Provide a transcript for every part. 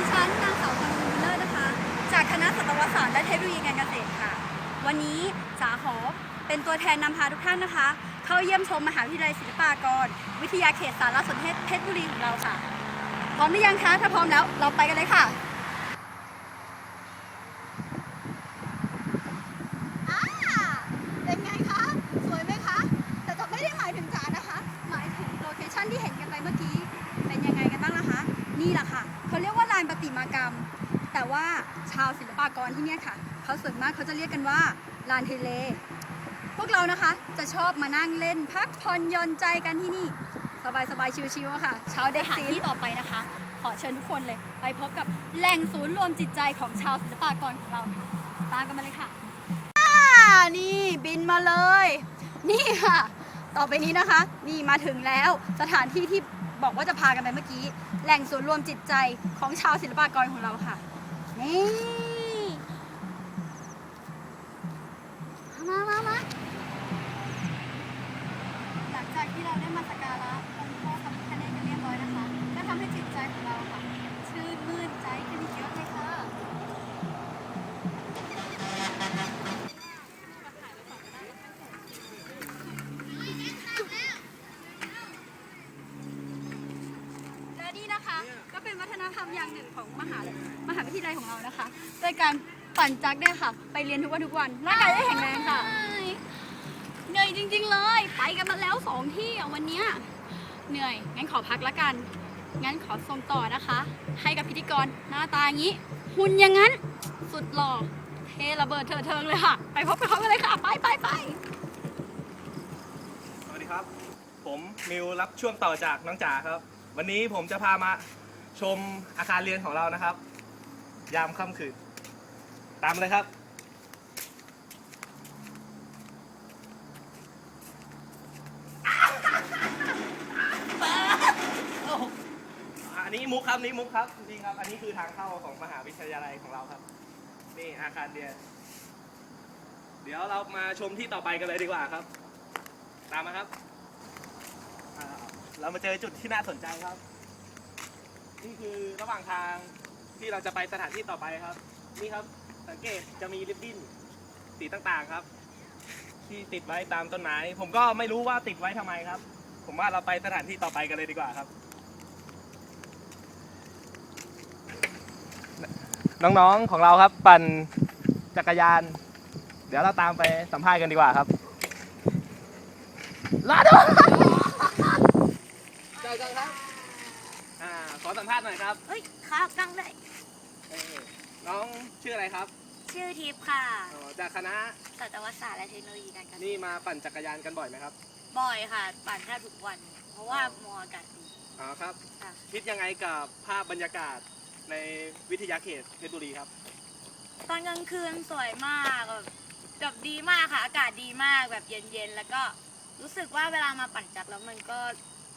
ดิฉันนางสาวพรบุญเลิศนะคะ จากคณะสัตวศาสตร์และเทคโนโลยีการเกษตรค่ะ วันนี้สาหอเป็นตัวแทนนำพาทุกท่านนะคะ เข้าเยี่ยมชมมหาวิทยาลัยศิลปากร วิทยาเขตสารสนเทศเพชรบุรีของเราค่ะ พร้อมหรือยังคะ ถ้าพร้อมแล้วเราไปกันเลยค่ะ เป็นไงคะ สวยไหมคะ แต่จะไม่ได้หมายถึงจ๋านะคะ หมายถึงโลเคชั่นที่เห็นกันไปเมื่อกี้ เป็นยังไงกันบ้างล่ะคะ นี่แหละค่ะ เขาเรียกว่าลานประติมากรรม แต่ว่าชาวศิลปากรที่เนี่ยค่ะ เขาส่วนมากเขาจะเรียกกันว่าลานเทเล พวกเรานะคะจะชอบมานั่งเล่นพักผ่อนหย่อนใจกันที่นี่ สบายสบายๆชิวๆอะค่ะเช้าเด็กสีที่ต่อไปนะคะ ขอเชิญทุกคนเลย ไปพบกับแหล่งศูนย์รวมจิตใจของชาวศิลปากรของเราค่ะตามกันมาเลยค่ะนี่บินมาเลย นี่ค่ะ ต่อไปนี้นะคะ นี่มาถึงแล้วสถานที่ที่ บอกว่าจะพากันไปเมื่อกี้ แหล่งศูนย์รวมจิตใจของชาวศิลปากรของเราค่ะนี่มามามาหลังจากที่เราได้มาสักการะองค์พ่อพระพิฆเนศกันเรียบร้อยนะคะ ก็ทำให้จิตใจของเราค่ะ ชื่นมื่นใจขึ้นอีกเยอะเลยค่ะ และนี่นะคะ ก็เป็นวัฒนธรรมอย่างหนึ่งของมหาลัยมหาวิทยาลัยของเรานะคะโดยการปั่นจักรเนี่ยค่ะ ไปเรียนทุกวันทุกวันร่างกายได้แข็งแรงค่ะเหนื่อยจริง ๆ เลย ไปกันมาแล้วสองที่อะวันเนี้ยเหนื่อยงั้นขอพักละกัน งั้นขอส่งต่อนะคะ ให้กับพิธีกรหน้าตาอย่างนี้ หุ่นอย่างนั้นสุดหล่อเทระเบิดเถิดเทิงเลยค่ะ ไปพบกับเขากันเลยค่ะ ไปไปไปสวัสดีครับ ผมมิวรับช่วงต่อจากน้องจ๋าครับ วันนี้ผมจะพามาชมอาคารเรียนของเรานะครับ ยามค่ำคืน ตามเลยครับ อันนี้มุกครับนี่มุกครับจริงครับ อันนี้คือทางเข้าของมหาวิทยาลัยของเราครับ นี่อาคารเรียน เดี๋ยวเรามาชมที่ต่อไปกันเลยดีกว่าครับ ตามมาครับ เรามาเจอจุดที่น่าสนใจครับ นี่คือระหว่างทางที่เราจะไปสถานที่ต่อไปครับ นี่ครับสังเกตจะมีริบบิ้นสีต่างๆครับ ที่ติดไว้ตามต้นไม้ผมก็ไม่รู้ว่าติดไว้ทำไมครับ ผมว่าเราไปสถานที่ต่อไปกันเลยดีกว่าครับ น้องๆของเราครับปั่นจักรยาน เดี๋ยวเราตามไปสัมภาษณ์กันดีกว่าครับลาด้วยเจอกันครับ อ่าขอสัมภาษณ์หน่อยครับเฮ้ยครับนั่งได้เอ่อน้องชื่ออะไรครับชื่อทิพย์ค่ะอ๋อจากคณะสัตวศาสตร์และเทคโนโลยีการเกษตรนี่มาปั่นจักรยานกันบ่อยไหมครับบ่อยค่ะ ปั่นแทบทุกวัน เพราะว่ามออากาศดีอ๋อครับ ค่ะ คิดยังไงกับภาพบรรยากาศในวิทยาเขตเพชรบุรีครับ ตอนกลางคืนสวยมากแบบแบบดีมากค่ะ อากาศดีมากแบบเย็นๆ แล้วก็รู้สึกว่าเวลามาปั่นจักรแล้วมันก็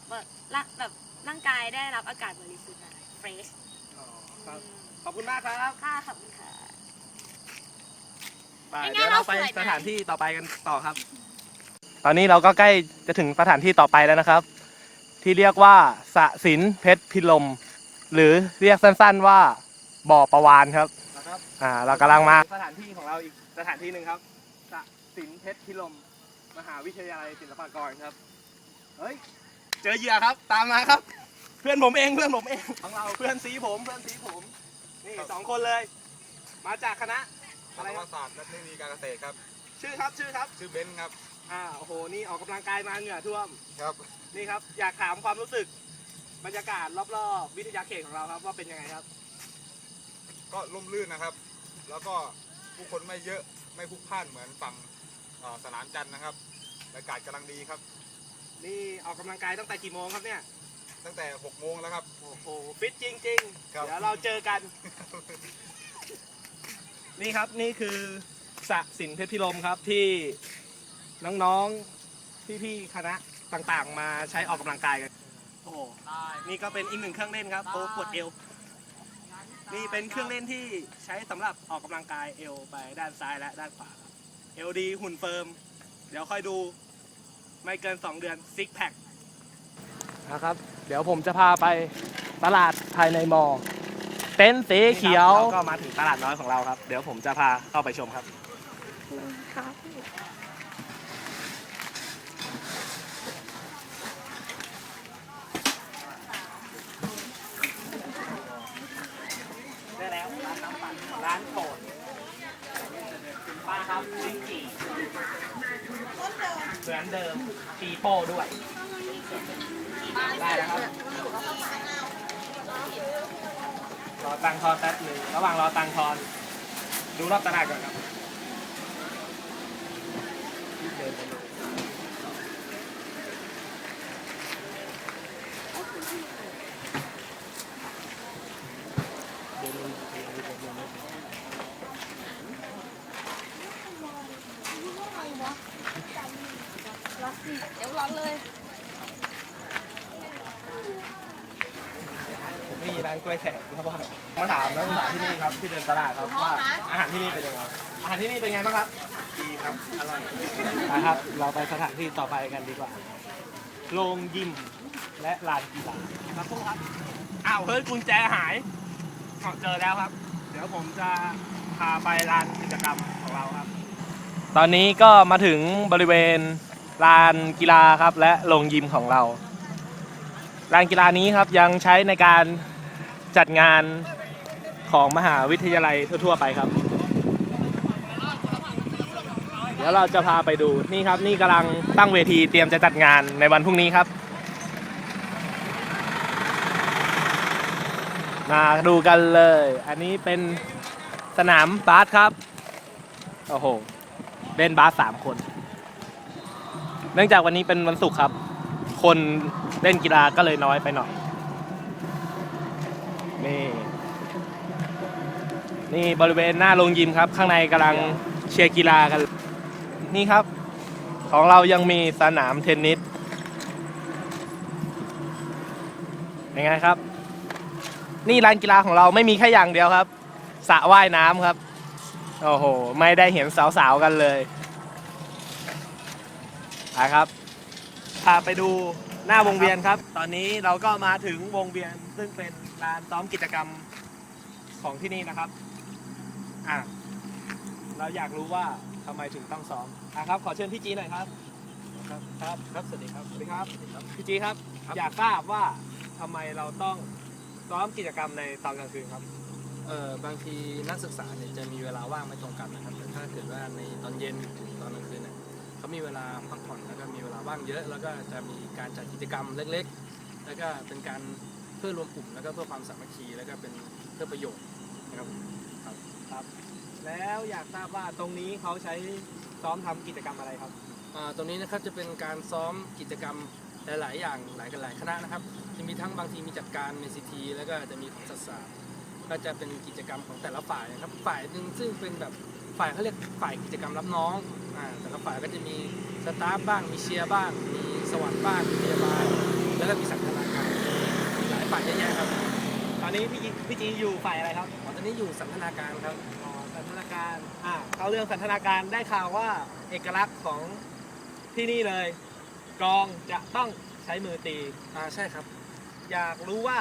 แบบร่างแบบ ร่างกายได้รับอากาศบริสุทธิ์นะเฟรชอ๋อครับขอบคุณมากครับ ค่ะขอบคุณค่ะ ไปเป็นไงเดี๋ยวเราไปเราสวยไหมสถานที่ต่อไปกันต่อครับ ตอนนี้เราก็ใกล้จะถึงสถานที่ต่อไปแล้วนะครับ ที่เรียกว่าสระสินเพชรพิลม หรือเรียกสั้นๆว่าบ่อประวานครับอ่าเรากำลังมาสถานที่ของเราอีกสถานที่หนึ่งครับสระสินเพชรพิลม มหาวิทยาลัยศิลปากรครับ เฮ้ย เจอเหยื่อครับ ตามมาครับ เพื่อนผมเองเพื่อนผมเองของเราเพื่อนสีผมเพื่อนสีผม นี่สองคนเลย มาจากคณะสัตวศาสตร์และเทคโนโลยีการเกษตรครับ ชื่อครับชื่อครับชื่อเบนซ์ครับ อ่าโอ้โหนี่ออกกำลังกายมาเหงื่อท่วมครับ นี่ครับ อยากถามความรู้สึก บรรยากาศรอบๆวิทยาเขตของเราครับว่าเป็นยังไงครับ ก็ร่มรื่นนะครับ แล้วก็ผู้คนไม่เยอะ ไม่พลุกพล่านเหมือนฝั่งเอ่อสนามจันทร์นะครับ บรรยากาศกำลังดีครับ นี่ออกกำลังกายตั้งแต่กี่โมงครับเนี่ย ตั้งแต่6โมงแล้วครับ โอ้โหฟิตจริงๆ ครับ เดี๋ยวเราเจอกัน นี่ครับนี่คือสระสินเพชรพิรมครับที่น้องๆ พี่ๆ คณะต่างๆ มาใช้ออกกำลังกายกัน โอ้โหนี่ก็เป็นอีกหนึ่งเครื่องเล่นครับโอ้ปวดเอว นี่เป็นเครื่องเล่นที่ใช้สำหรับออกกำลังกายเอวไปด้านซ้ายและด้านขวาครับเอวดีหุ่นเฟิร์ม เดี๋ยวค่อยดู ไม่เกิน 2 เดือนซิกแพคนะครับ เดี๋ยวผมจะพาไปตลาดภายในมอ เต็นท์สีเขียวเราก็มาถึงตลาดน้อยของเราครับ เดี๋ยวผมจะพาเข้าไปชมครับได้แล้วร้านน้ำปั่นร้านโปรดคุณป้าครับลิ้นจี่ เหมือนเดิมปีโป้ด้วย ได้แล้วครับ รอตังค์ทอนแป๊บหนึ่งระหว่างรอตังค์ทอน ดูรอบตลาดก่อนครับเดินไปดูผมมี ร้านกล้วยแขกครับว่ามาถามนักศึกษาที่นี่ครับที่เดินตลาดครับว่าอาหารที่นี่เป็นยังไงอาหารที่นี่เป็นไงบ้างครับดีครับอร่อยนะครับ เราไปสถานที่ต่อไปกันดีกว่าโรงยิมและลานกีฬาครับพวกครับอ้าวเฮ้ยกุญแจหายอ้าวเจอแล้วครับ เดี๋ยวผมจะพาไปลานกิจกรรมของเราครับ ตอนนี้ก็มาถึงบริเวณลานกีฬาครับและโรงยิมของเราลานกีฬานี้ครับยังใช้ในการ จัดงานของมหาวิทยาลัยทั่ว ๆ ไปครับ เดี๋ยวเราจะพาไปดูนี่ครับ นี่กำลังตั้งเวทีเตรียมจะจัดงานในวันพรุ่งนี้ครับ มาดูกันเลย อันนี้เป็นสนามบาสครับ โอ้โห เล่นบาสสามคน เนื่องจากวันนี้เป็นวันศุกร์ครับ คนเล่นกีฬาก็เลยน้อยไปหน่อย นี่ นี่บริเวณหน้าโรงยิมครับ ข้างในกำลังเชียร์กีฬากัน นี่ครับ ของเรายังมีสนามเทนนิสเป็นไงครับ นี่ลานกีฬาของเราไม่มีแค่อย่างเดียวครับสระว่ายน้ำครับ โอ้โห ไม่ได้เห็นสาวๆกันเลยนะครับพาไปดูหน้าวงเวียนครับ ตอนนี้เราก็มาถึงวงเวียนซึ่งเป็น ลานซ้อมกิจกรรมของที่นี่นะครับอะเราอยากรู้ว่าทำไมถึงต้องซ้อมอะครับ ขอเชิญพี่จีหน่อยครับ ครับ ครับ ครับสวัสดีครับ สวัสดีครับ พี่จีครับอยากทราบว่าทำไมเราต้องซ้อมกิจกรรมในตอนกลางคืนครับ เออบางทีนักศึกษาเนี่ยจะมีเวลาว่างไม่ตรงกันนะครับแต่ถ้าเกิดว่าในตอนเย็นถึงตอนกลางคืนเนี่ยเขามีเวลาพักผ่อนแล้วก็มีเวลาว่างเยอะ แล้วก็จะมีการจัดกิจกรรมเล็ก ๆ แล้วก็เป็นการเพื่อรวมกลุ่มแล้วก็เพื่อความสามัคคีแล้วก็เป็นเพื่อประโยชน์นะครับครับแล้วอยากทราบว่าตรงนี้เขาใช้ซ้อมทำกิจกรรมอะไรครับ อ่าตรงนี้นะครับจะเป็นการซ้อมกิจกรรมหลาย ๆ อย่างหลายกันหลายคณะนะครับ จะมีทั้งบางทีมีจัดการในซีทีแล้วก็จะมีของศาสตร์ก็จะเป็นกิจกรรมของแต่ละฝ่ายนะครับ ฝ่ายหนึ่งซึ่งเป็นแบบฝ่ายเขาเรียกฝ่ายกิจกรรมรับน้องอ่าแต่ละฝ่ายก็จะมีสตาฟบ้างมีเชียร์บ้าง มีสวัสดิ์บ้างมีพยาบาลแล้วก็มีสันทนาการมีหลาย ฝ่ายเยอะแยะครับ ตอนนี้พี่จีพี่จีอยู่ฝ่ายอะไรครับอ๋อตอนนี้อยู่สันทนาการครับอ๋อสันทนาการอ่าเขาเรื่องสันทนาการได้ข่าวว่าเอกลักษณ์ของที่นี่เลยกลองจะต้องใช้มือตีอ่าใช่ครับ อยากรู้ว่า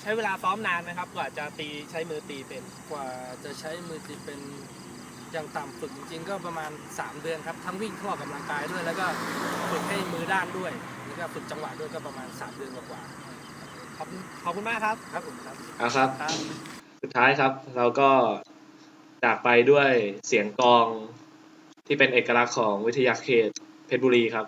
ใช้เวลาซ้อมนานไหมครับ กว่าจะตีใช้มือตีเป็นกว่าจะใช้มือตีเป็นอย่างต่ำฝึกจริงๆ ก็ประมาณ 3 เดือนครับ ทั้งวิ่งเข้าออกกำลังกายด้วย แล้วก็ฝึกให้มือด้านด้วย แล้วก็ฝึกจังหวะด้วยก็ประมาณ 3 เดือนกว่า ขอบคุณขอบคุณมากครับๆครับผมครับ เอาครับ ครับ สุดท้ายครับ เราก็จากไปด้วยเสียงกลองที่เป็นเอกลักษณ์ของวิทยาเขตเพชรบุรีครับ